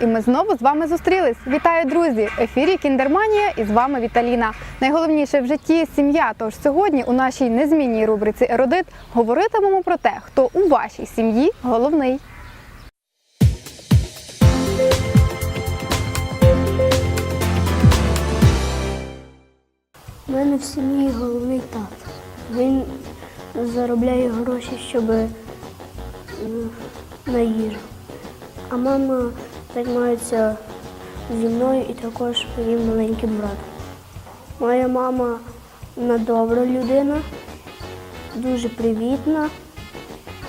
І ми знову з вами зустрілись. Вітаю, друзі! В ефірі Кіндерманія і з вами Віталіна. Найголовніше в житті сім'я. Тож сьогодні у нашій незмінній рубриці Еродит говоритимемо про те, хто у вашій сім'ї головний. У мене в сім'ї головний тато. Він заробляє гроші, щоб е, на їжу. А мама займається зі мною і також моїм маленьким братом. Моя мама вона добра людина, дуже привітна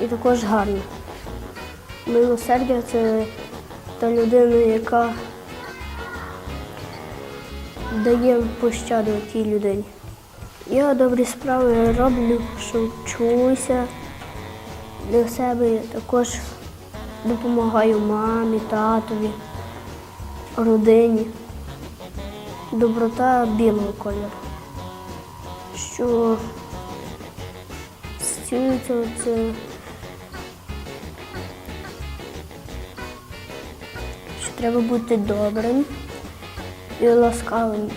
і також гарна. Милосердя це та людина, яка дає пощаду тій людині. Я добрі справи роблю, що вчуся для себе, також допомагаю мамі, татові, родині. Доброта білого кольору. Що стосується це, що треба бути добрим і ласкавим.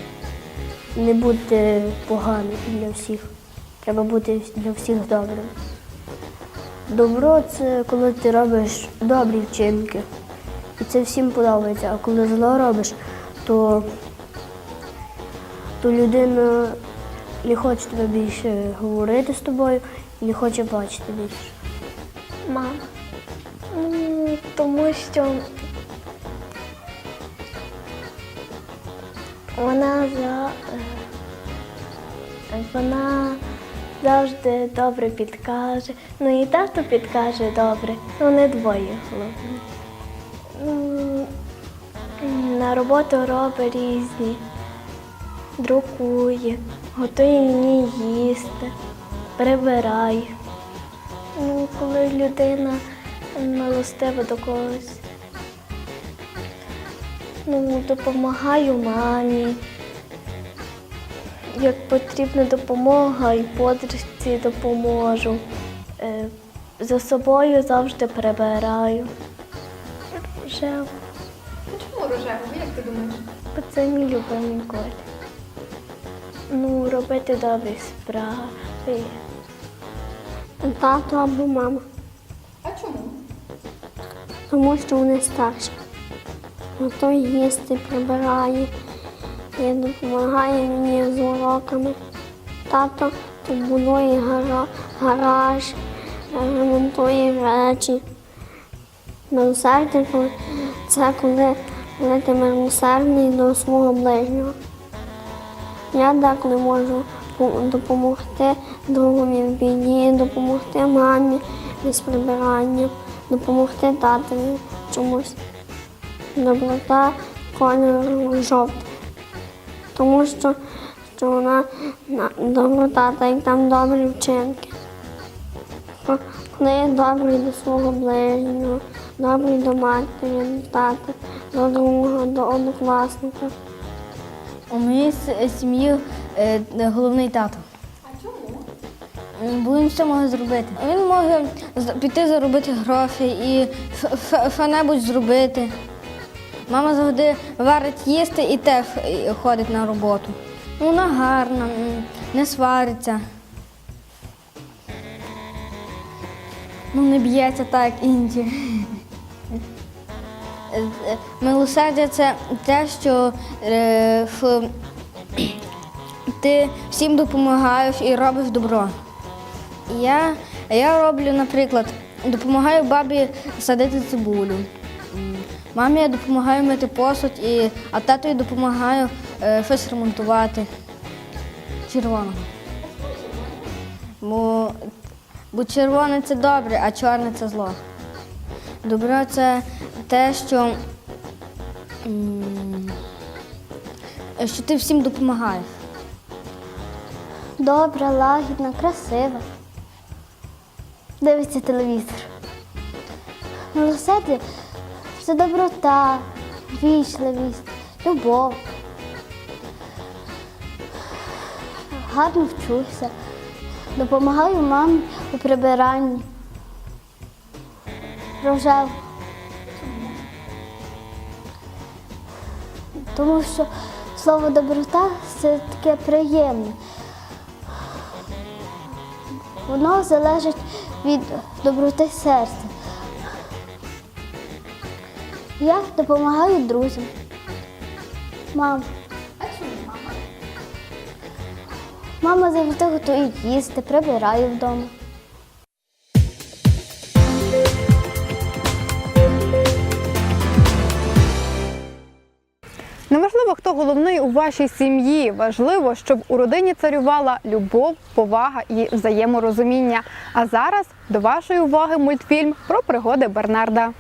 Не бути поганим для всіх. Треба бути для всіх добрим. Добро це коли ти робиш добрі вчинки. І це всім подобається. А коли зло робиш, то, то людина не хоче тебе більше говорити з тобою не хоче бачити більше. Мама. Тому що вона за е, вона завжди добре підкаже. Ну і тато підкаже добре. Ну не двоє головне. На роботу робить різні, друкує, готує мені їсти, прибирає. Ну, коли людина милостива до когось. Ну, допомагаю мамі. Як потрібна допомога і подружці допоможу. Е, За собою завжди прибираю. Рожеву, Чому рожевого? Як ти думаєш? бо це мій любимий колір. Ну, робити добрі справи. Тато або мама, А чому? тому що вони старші. Готує їсти, прибирає і допомагає мені з уроками. Тато тут будує гара- гараж, ремонтує речі. Милосердя це коли, коли ти милосердний до свого ближнього. Я деколи можу допомогти другові в біді, допомогти мамі з прибиранням, допомогти татові чомусь. Доброта кольору жовтий. Тому що, що вона доброта, та як там добрі вчинки. Коли я добрий до свого ближнього, добрий до матері, до тата, до друга, до однокласника. У моїй сім'ї е, головний тато. А чому? Бо він все може зробити. Він може піти заробити гроші і що-небудь зробити. Мама завжди варить їсти і теж е, ходить на роботу. Вона гарна, не свариться. Ну, не б'ється так, як інші. Е, е, Милосердя це те, що е, ф- ти всім допомагаєш і робиш добро. Я, я роблю, наприклад, допомагаю бабі садити цибулю. Мамі я допомагаю мити посуд, і, а татові допомагаю е, щось ремонтувати. Червоного. Бо, бо червоне це добре, а чорне це зло. Добро це те, що, що ти всім допомагаєш. Добра, лагідна, красива. Дивиться телевізор. Милосердя це доброта, вічливість, любов. Гарно вчуся. Допомагаю мамі у прибиранні. Рожев. тому що слово доброта це таке приємне. Воно залежить від доброти серця. Я допомагаю друзям. Мам. А чому мама? Мама завжди готує їсти, прибирає вдома. Неважливо, хто головний у вашій сім'ї. Важливо, щоб у родині царювала любов, повага і взаєморозуміння. А зараз до вашої уваги мультфільм про пригоди Бернарда.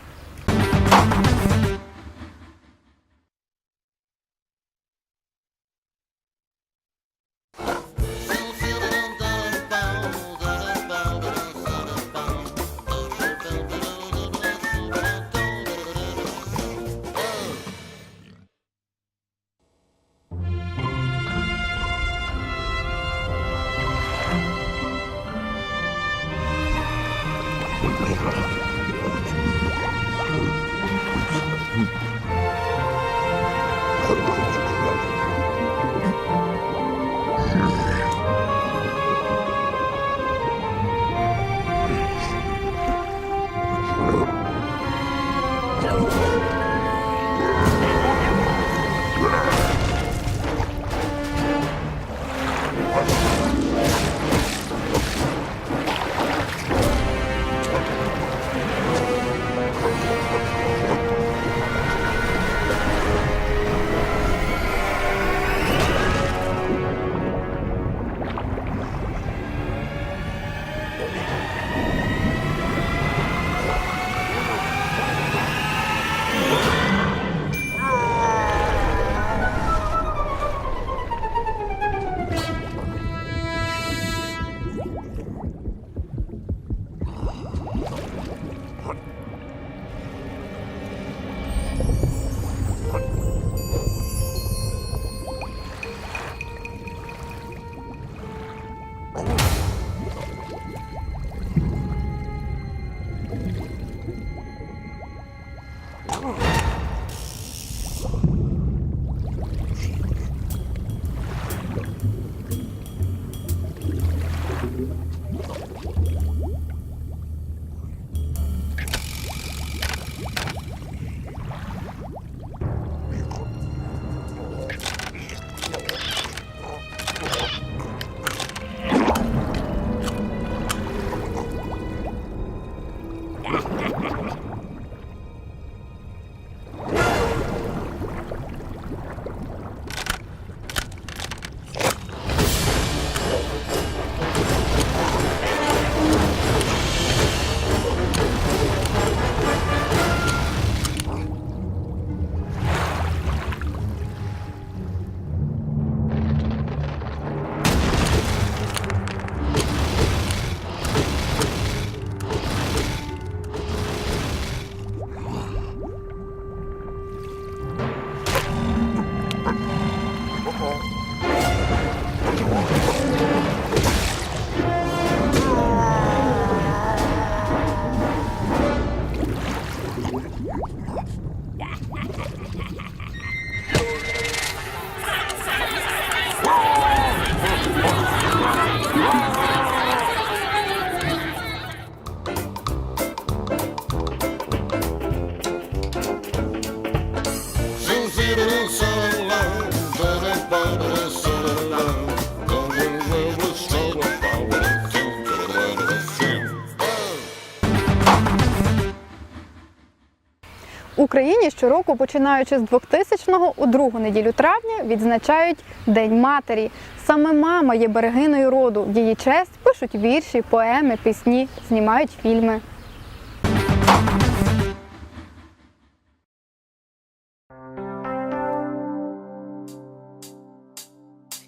Україні щороку, починаючи з 2000-го, у другу неділю травня відзначають День матері. Саме мама є берегиною роду. В її честь пишуть вірші, поеми, пісні, знімають фільми.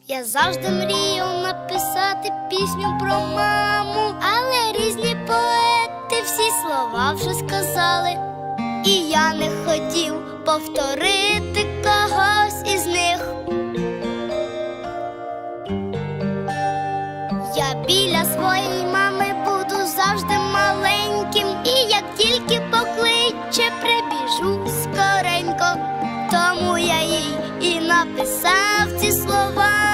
Я завжди мріяв написати пісню про маму, але різні поети всі слова вже сказали, я не хотів повторити когось із них. Я біля своєї мами буду завжди маленьким, і як тільки покличе, прибіжу скоренько, тому я їй і написав ці слова.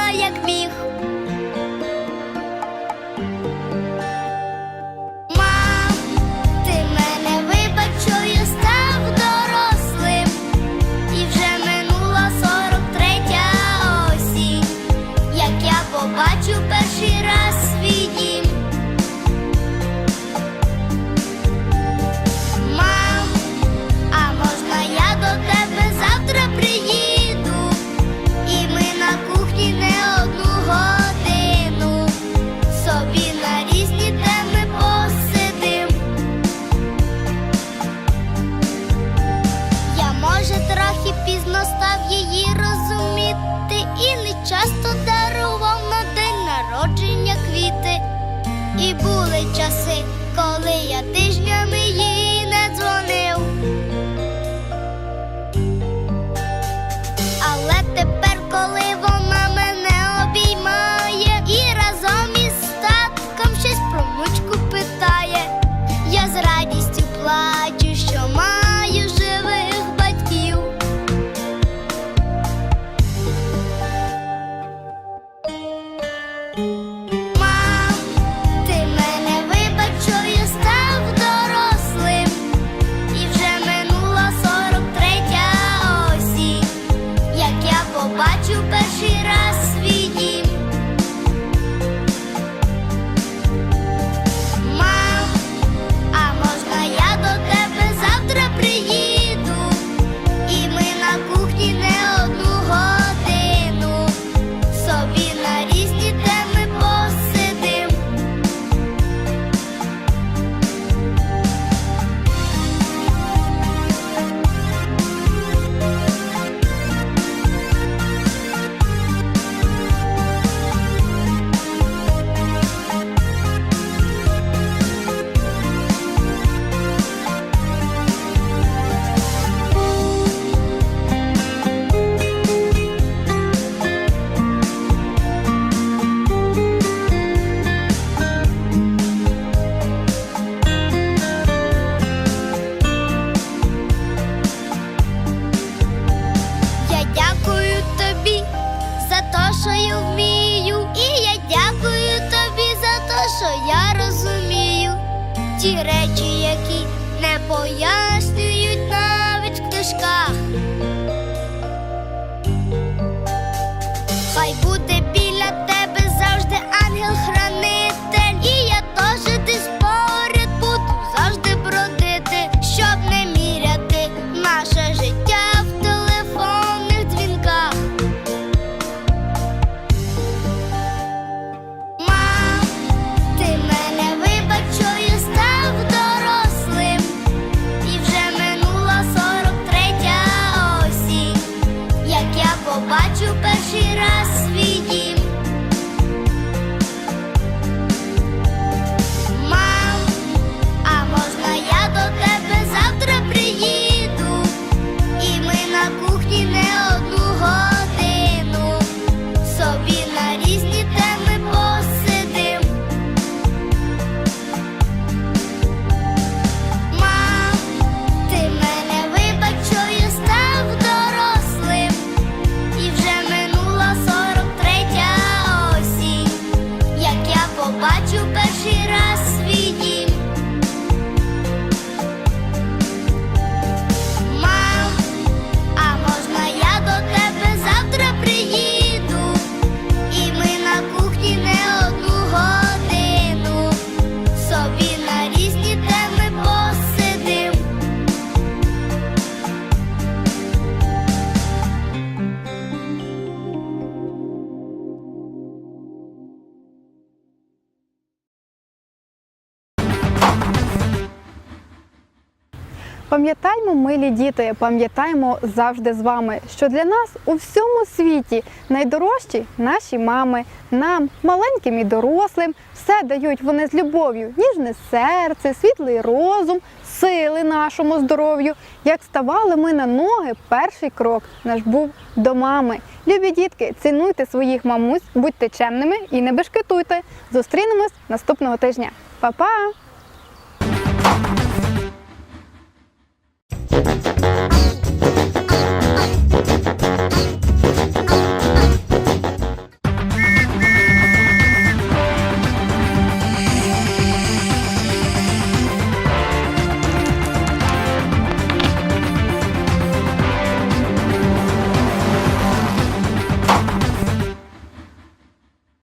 бо я Пам'ятаймо, милі діти, пам'ятаймо завжди з вами, що для нас у всьому світі найдорожчі наші мами, нам, маленьким і дорослим, все дають вони з любов'ю, ніжне серце, світлий розум, сили нашому здоров'ю. Як ставали ми на ноги, перший крок наш був до мами. Любі дітки, цінуйте своїх мамусь, будьте чемними і не бешкетуйте. Зустрінемось наступного тижня. Па-па! Thank you.